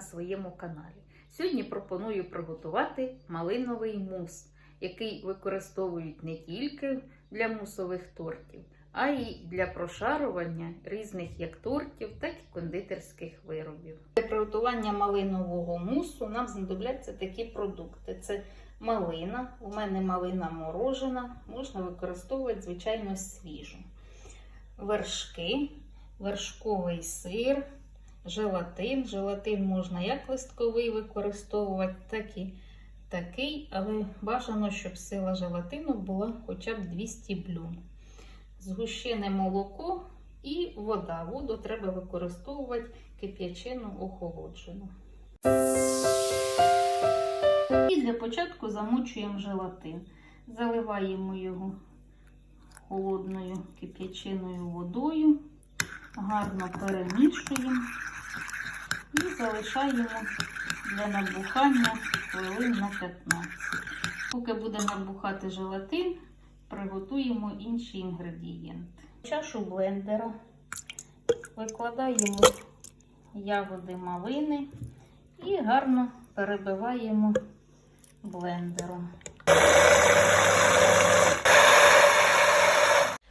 своєму каналі. Сьогодні пропоную приготувати малиновий мус, який використовують не тільки для мусових тортів, а й для прошарування різних як тортів, так і кондитерських виробів. Для приготування малинового мусу нам знадобляться такі продукти: це малина, у мене малина морожена, можна використовувати, звичайно, свіжу, вершки, вершковий сир, желатин. Желатин можна як листковий використовувати, так і такий, але бажано, щоб сила желатину була хоча б 200 блюм. Згущене молоко і вода. Воду треба використовувати кип'ячену охолоджену. І для початку замочуємо желатин. Заливаємо його холодною кип'яченою водою, гарно перемішуємо і залишаємо для набухання хвилин на 15. Поки буде набухати желатин, приготуємо інші інгредієнти. Чашу блендера викладаємо ягоди малини і гарно перебиваємо блендером.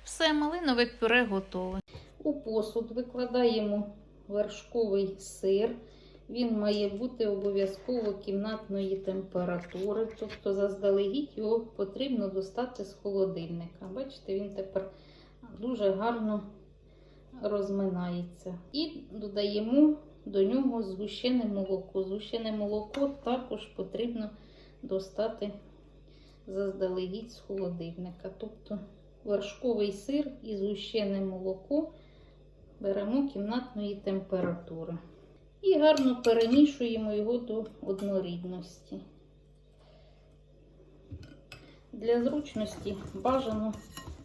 Все, малинове пюре готове. У посуд викладаємо вершковий сир. Він має бути обов'язково кімнатної температури, тобто заздалегідь його потрібно достати з холодильника. Бачите, він тепер дуже гарно розминається. І додаємо до нього згущене молоко. Згущене молоко також потрібно достати заздалегідь з холодильника. Тобто вершковий сир і згущене молоко беремо кімнатної температури. І гарно перемішуємо його до однорідності. Для зручності бажано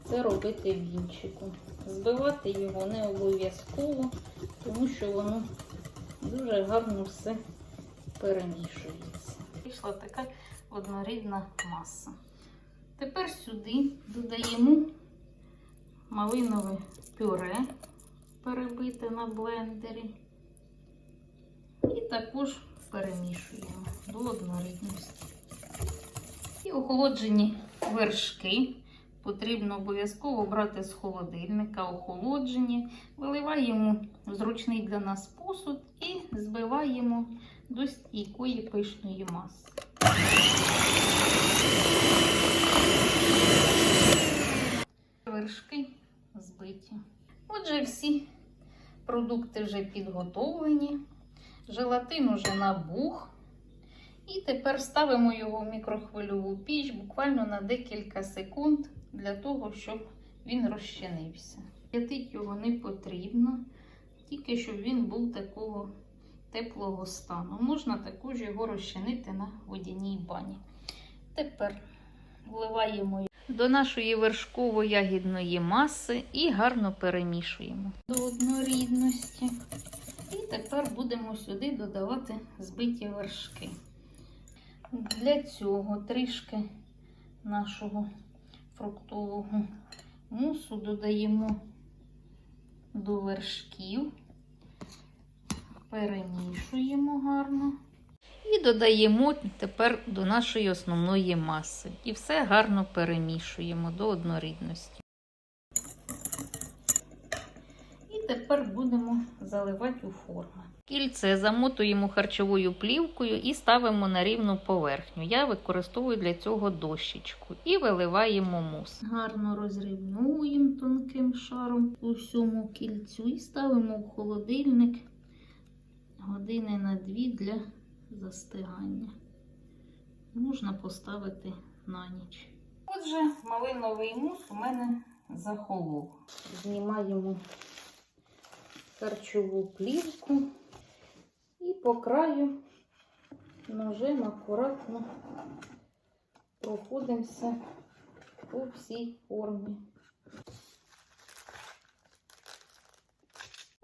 це робити вінчиком. Збивати його не обов'язково, тому що воно дуже гарно все перемішується. Вийшла така однорідна маса. Тепер сюди додаємо малинове пюре, перебите на блендері. І також перемішуємо до однорідності. І охолоджені вершки потрібно обов'язково брати з холодильника, охолоджені, виливаємо в зручний для нас посуд і збиваємо до стійкої пишної маси. Вершки збиті. Отже, всі продукти вже підготовлені. Желатин уже набух. І тепер ставимо його в мікрохвильову піч буквально на декілька секунд для того, щоб він розчинився. П'ятить його не потрібно, тільки щоб він був такого теплого стану. Можна також його розчинити на водяній бані. Тепер вливаємо до нашої вершково-ягідної маси і гарно перемішуємо до однорідності. І тепер будемо сюди додавати збиті вершки. Для цього трішки нашого фруктового мусу додаємо до вершків, перемішуємо гарно. І додаємо тепер до нашої основної маси. І все гарно перемішуємо до однорідності. І тепер будемо заливати у форми. Кільце замотуємо харчовою плівкою і ставимо на рівну поверхню. Я використовую для цього дощечку і виливаємо мус. Гарно розрівнуємо тонким шаром у всьому кільцю і ставимо в холодильник години на дві для застигання. Можна поставити на ніч. Отже, малиновий мус у мене захолов. Знімаємо харчову плівку і по краю ножем акуратно проходимося по всій формі.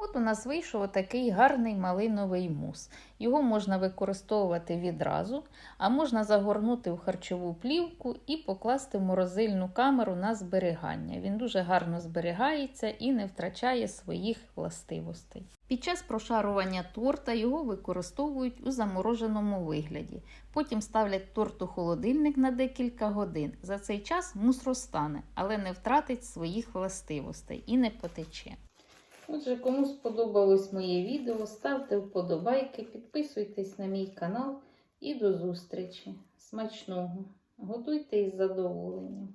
От у нас вийшов такий гарний малиновий мус. Його можна використовувати відразу, а можна загорнути в харчову плівку і покласти в морозильну камеру на зберігання. Він дуже гарно зберігається і не втрачає своїх властивостей. Під час прошарування торта його використовують у замороженому вигляді. Потім ставлять торт у холодильник на декілька годин. За цей час мус розтане, але не втратить своїх властивостей і не потече. Отже, кому сподобалось моє відео, ставте вподобайки, підписуйтесь на мій канал і до зустрічі. Смачного! Готуйте із задоволенням.